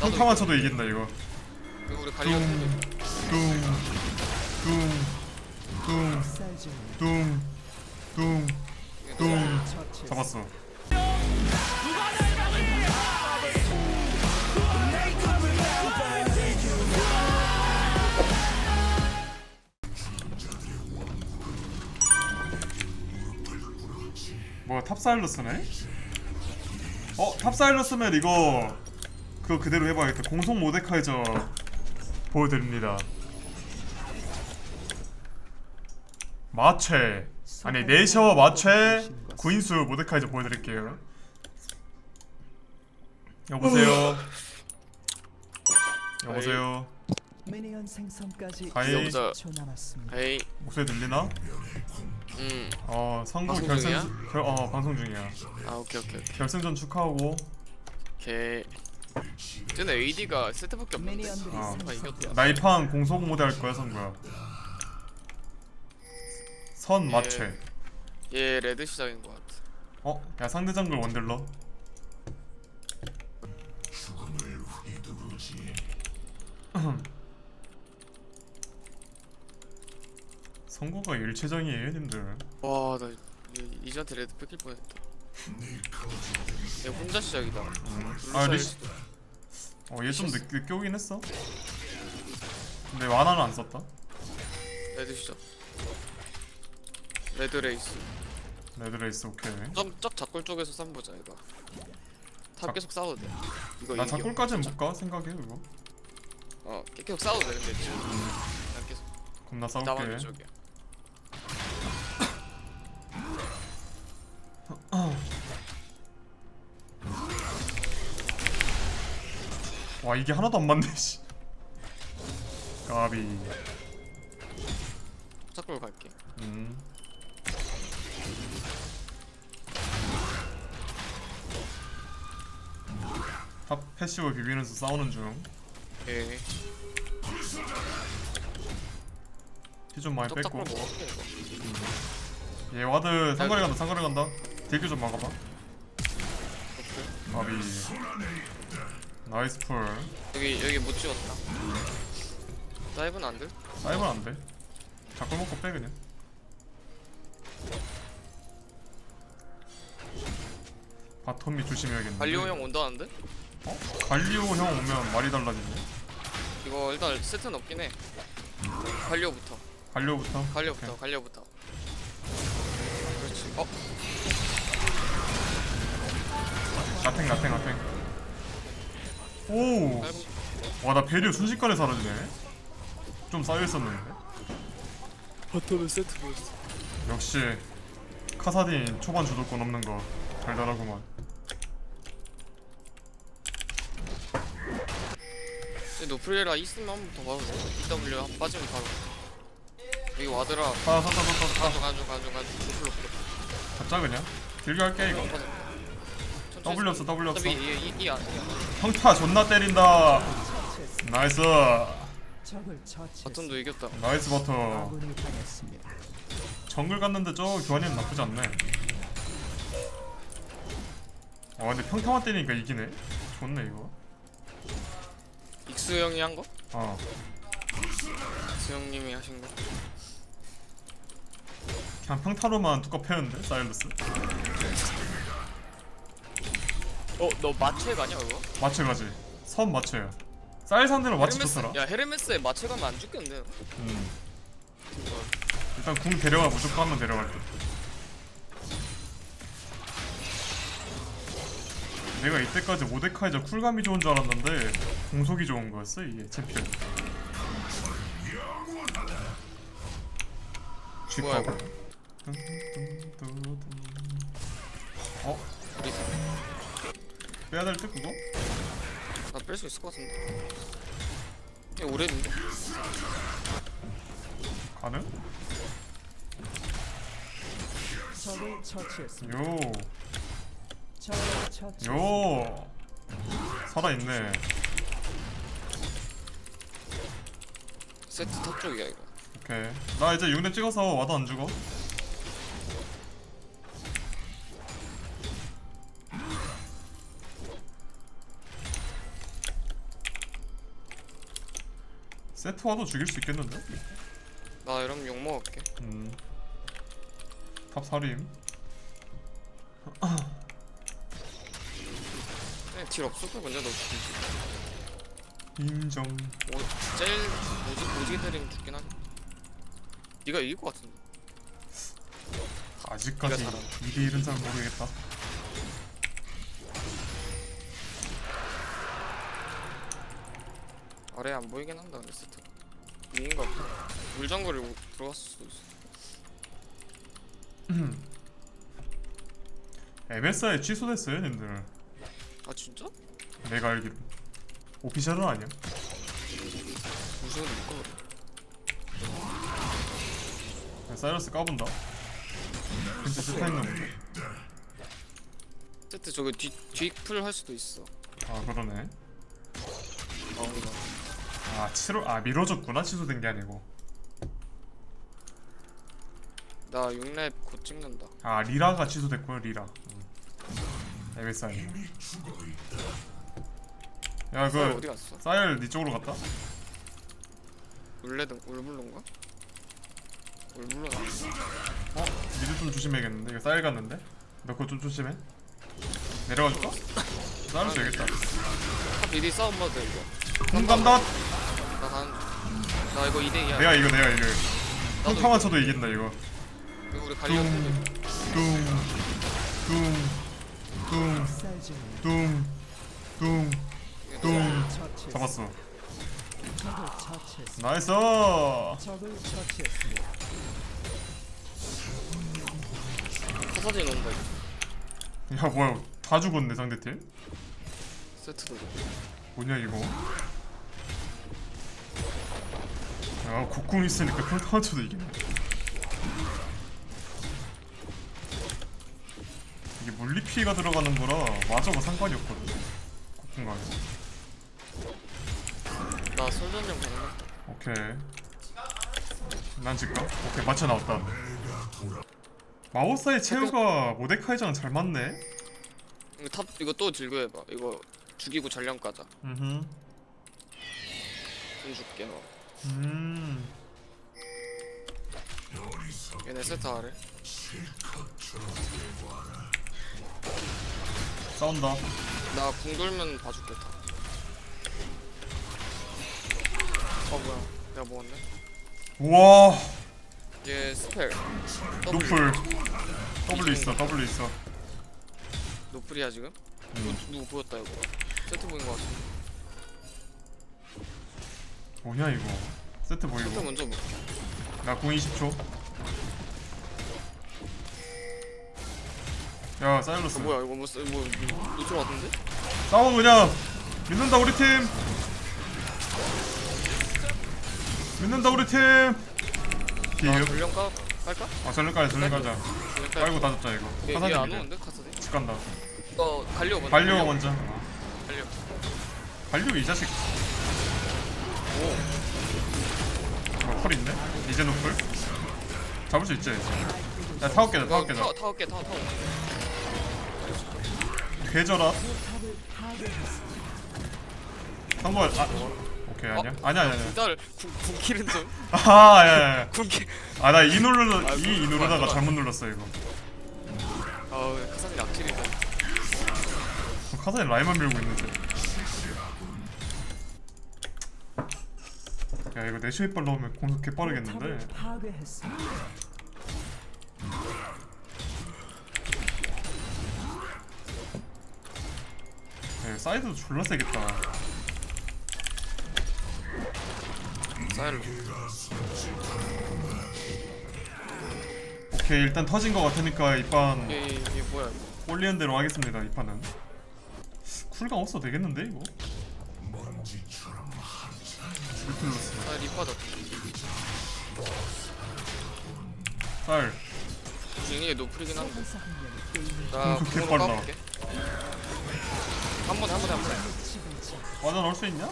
평타만 쳐도 이긴다 이거 이거 우리 갈리오 뚱뚱뚱뚱뚱뚱 잡았어 뭐야 탑사일러스네? 어 탑사일러스면 이거 그거 그대로 해봐야겠다. 공속 모데카이저 보여드립니다. 마체 아니 네셔 마체 구인수 모데카이저 보여드릴게요. 여보세요? 여보세요? 미니언 생성까지 하이. 10초 남았습니다. 에이. 목소리 들리나? 음 아 어 성공 방송 결승 중이야? 결, 어 방송 중이야. 오케이 오케이 오케이. 결승전 축하하고. 걔 쟤네 AD가 세트밖에 없는데. 어. 아 이겼다. 나이판 공속 모드 할 거야 선거야. 선 예. 마체 얘 레드 시작인 것 같아. 어? 야 상대 정글 원딜러? 선거가 일체적이에요 님들. 와나 이지한테 레드 뺏길 뻔했다. 얘 혼자 시작이다. 아, 룰루 리시- 어 얘 좀 늦게, 오긴 했어. 근데 와나는 안 썼다. 레드 시작. 레드 레이스. 레드레이스 오케이. 쩍쩍 작골 쪽에서 쌈 보자 이거. 탑 작- 계속 싸워도 돼. 이거 나 이겨. 작골까지는 못 가? 생각해 이거? 어 계속 싸워도 돼 근데. 지금 난 계속 겁나 나만 싸울게. 이쪽이야 와 이게 하나도 안 맞네 씨 까비 작골 갈게 음. 탑 패시브 비비면서 싸우는 중. 오케이 피 좀 많이 뺐고. 작골 먹을게 이거 얘 와드 상거리 간다. 상거리 간다. 딜교 좀 막아봐. 오케이. 까비. 나이스 풀. 여기 여기 못 지웠다 다이브는 안 돼? 사이버 안 돼. 자꾸 먹고 빼 그냥. 바텀이 조심해야겠네. 갈리오 형 온다는데? 어? 갈리오 형 오면 말이 달라지네. 이거 일단 세트는 없긴 해 갈리오부터 갈리오부터. 갈리오부터 갈리오부터 그렇지 어? 나탱 나탱 나탱. 오. 와 나 배려 순식간에 사라지네. 좀 쌓여있었는데. 버터는 세트 보였어. 역시 카사딘 초반 주도권 없는 거 달달하구만. 노프리라 있으면 한 번 더 봐도 돼? EW 한 빠지면 바로. 여기 와드라. 아 샀다 샀다 샀다. 가져 가져 가져 가져. 노플 노플 잡자 그냥? 딜교 할게 이거 W 없어 W 없어. 어차피 이이 안 평타 존나 때린다. 나이스. 바텀도 이겼다. 나이스 버터. 정글 갔는데 저 교환이는 나쁘지 않네. 아 근데 평타만 때리니까 이기네. 좋네 이거. 익수 형이 한 거? 어. 익수 형님이 하신 거? 그냥 평타로만 뚜껑 패는데 사일러스 어? 너 마체 가냐 그거? 마체 가지 선 마체야 쌀 상대로 마체 헤르메스 좋더라 야 헤르메스에 마체 가면 안 죽겠는데 음. 일단 궁 데려가 무조건 한번 데려갈 듯. 내가 이때까지 모데카이저 쿨감이 좋은 줄 알았는데 공속이 좋은 거였어 이게 챔피언. 뭐야. 이거? 어? 빼야 될 듯 그거? 나 뺄 수 있을 것 같은데 이게 오래됐는데? 가능? 적을 처치했습니다. 요. 적을 처치. 요. 살아 있네. 세트 탑 쪽이야 이거 오케이. 나 이제 6렙 찍어서 와도 안 죽어. 세트 와도 죽일 수 있겠는데? 나 이러면 욕 먹을게 음. 탑 사림. 그냥 딜 없을 거 먼저 너 죽이지 인정. 오, 제일 오지, 오지게 때리면 죽긴 하겠다 네가 이길 것 같은데 아직까지 네가 잘하네. 2대 1은 잘 모르겠다. 아래 안 보이긴 한다 근데 세트 위인가 보다 물장거리 오- 들어갔을 수도 있어 MSI 취소됐어요, 님들. 아 진짜? 내가 알기로. 오피셜은 아니야. 무슨 일까 그래 사이러스 까본다. 세타 있는 건데. 세트 저거 뒤, 뒤풀 할 수도 있어 아 그러네. 아 그다 아 7월 아 미뤄졌구나 취소된 게 아니고. 나 6렙 곧 찍는다 아 리라가 취소됐고요 리라. 음. MSI. 야그그 어디 갔어? 사일 니 쪽으로 갔다? 울레든 울블론가? 울블론 어? 니들 좀 조심해야겠는데 이거 사일 갔는데? 너 그거 좀 조심해. 내려가 줄까? 사일 줘야겠다. 탑 미디 싸움 봐도 돼 이거 공 간다. 나 가는 중. 나 이거 2대2야 내가 이거 내가 이거. 평타만 쳐도 이긴다 이거. 이거 우리 갈리오 뚱 뚱 뚱뚱 사이즈는 뚱, 뚱 처치했습니다. 잡았어. 나이스. 온다 이거 야 뭐야 다 죽었네 상대팀. 세트도 뭐냐 이거? 야 곡궁 있으니까 평타만 쳐도 이기네. 이게 물리 피해가 들어가는 거라 맞아도 상관이 없거든. 곡궁 가면. 나 솔전형 가능했다 오케이. 난 지금 오케이 맞춰 나왔다. 마오사의 체우가 모데카이랑 잘 맞네. 이거 탑 이거 또 들고 해봐 이거 죽이고 전령 까자 음. 돈 줄게 너 음. 얘네 세트 아래 싸운다. 나 궁 돌면 봐줄게 다. 어 뭐야 내가 먹었네 우와. 얘 스펠 노플. W 있어. W 있어. 노플이야 지금? 음. 누, 누구 보였다 이거 세트 보인 거 같은데 뭐냐 이거. 세트 보이고. 먼저 볼게 나궁 20초. 야 사일러스. 어, 뭐야 이거 뭐, 쓰- 뭐 노출 왔는데? 싸워 그냥. 믿는다 우리 팀. 믿는다 우리 팀. 나 비읍. 전령 까 깔까? 아 전력 가자 전력 가자. 전령 깔 빨고 다 잡자 이거. 얘, 화산이 얘안 미래. 오는데 카사딘? 집 간다. 이거 갈리오 먼저 반려 먼저. 갈리오 반려 이 자식. 오. 뭐펄 있네? 이제 노플? 잡을 수 있지? 야 타워 깨자 타워 깨자. 타워 깨 타워 타워 괴져라. 상부 아 오케이 아니야 아니야 아니야. 아니야. 일단 궁킬은 좀 아 야야야. 궁킬 아나 이 누르 아, 이, 그만, 이 누르다가 그만. 잘못 눌렀어 이거. 아우 카사딘 악질이다 카사에 라이만 밀고 있는데. 야 이거 내슈 이빨 넣으면 공속 개 빠르겠는데. 야, 사이드도 졸라 세겠다. 오케이 일단 터진 거 같으니까 이판 얘 뭐야 이거 꼴리는 대로 하겠습니다 이 판은 쿨감 없어도 되겠는데 이거? 빠졌다. 쌀 이게 노플이긴 한데. 나 음, 그렇게 궁으로 빨라. 까볼게. 한 번에 한 번에 한 번에 치고자 맞아 넣을 수 있냐?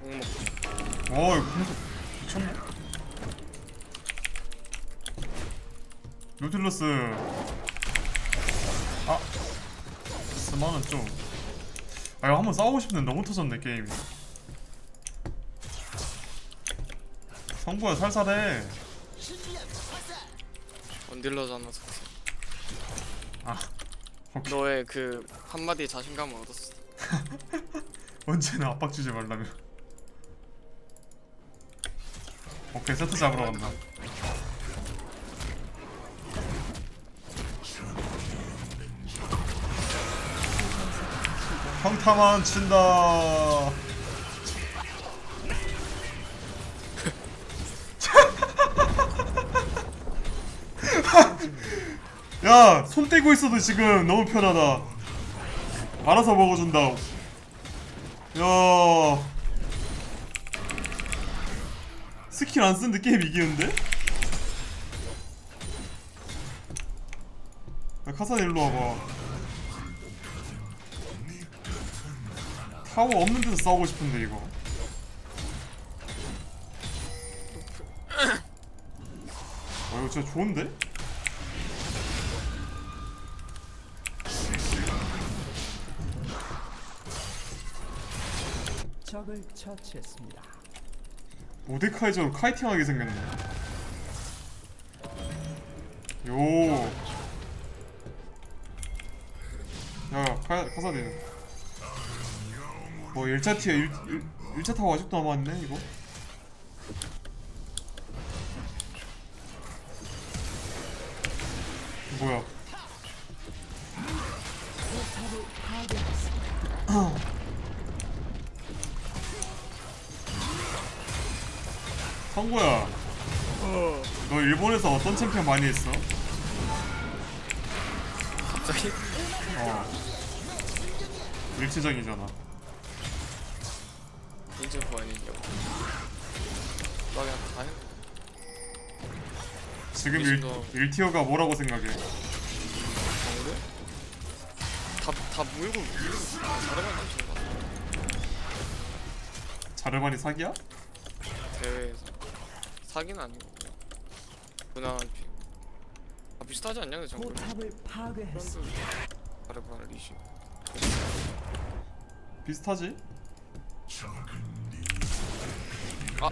궁 먹고 오, 와 이거 공속 미쳤네? 루틀러스. 아 스마는 좀. 아, 이거 한번 싸우고 싶은데 너무 터졌네 게임이 성구야 살살해. 언딜러잖아 석세 아 오케이. 너의 그 한마디의 자신감을 얻었어. 언제나 압박 주지 말라며. 오케이 세트 잡으러 간다. 평타만 친다 야, 손 떼고 있어도 지금 너무 편하다. 알아서 먹어준다. 야 스킬 안 쓰는데 게임 이기는데? 야 카산 일로 와봐 타워 없는 데서 싸우고 싶은데 이거 아 이거 진짜 좋은데? 적을 처치했습니다. 모데카이저로 카이팅하게 생겼네. 요. 야, 카, 카사딘. 뭐 1차 티어 1, 1, 차 타워 아직도 남아있네 이거. 뭐야? 성구야. 너 일본에서 어떤 챔피언 많이 했어? 갑자기? 어. 일체적이잖아. 인증 보안이냐고 나 그냥 다 해. 지금 일, 미친놈. 1티어가 뭐라고 생각해? 정글? 다, 다 물고 물고 자르만 넘치는 거 같아 자르반이 사기야? 대회에서 사기는 아니고 그냥 무난한 피. 아 비슷하지 않냐 그 정글? 포탑을 파괴했습니다. 바르바르 리시 비슷하지? 아!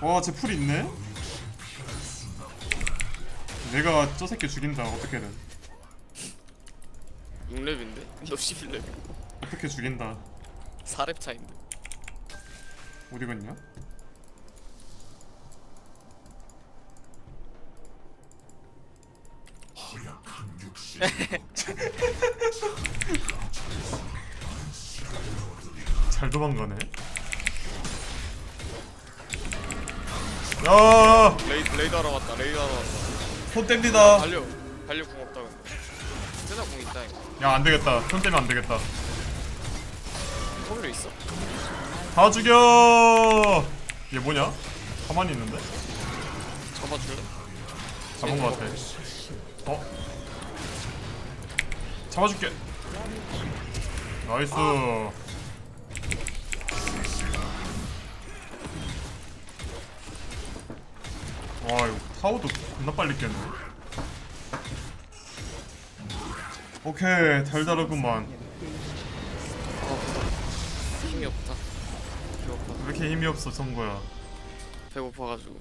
와, 쟤 풀 있네? 내가 저 새끼 죽인다, 어떻게든. 6렙인데? 너 11렙 어떻게 죽인다. 4렙 차인데 어디 갔냐? 잘 도망가네. 야, 레이, 레이더 하러 왔다 레이더 하러 왔다 손 뗍니다. 달려 달려 공 없다 근데 세나 공 있다 이거 야, 안 되겠다. 손 떼면 안 되겠다. W 있어? 다 죽여! 얘 뭐냐? 가만히 있는데? 잡아줄래? 잡은 것 같아. 어? 잡아줄게. 나이스. 와 이거 타워도 겁나 빨리 깼네. 오케이 달달하구만. 힘이 없다 배고파 왜 이렇게 힘이 없어 정거야? 배고파가지고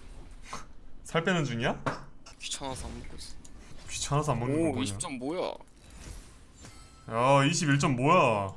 살 빼는 중이야? 귀찮아서 안 먹고 있어 귀찮아서 안 먹는 거오 뭐냐? 20점 뭐야 야 21점 뭐야?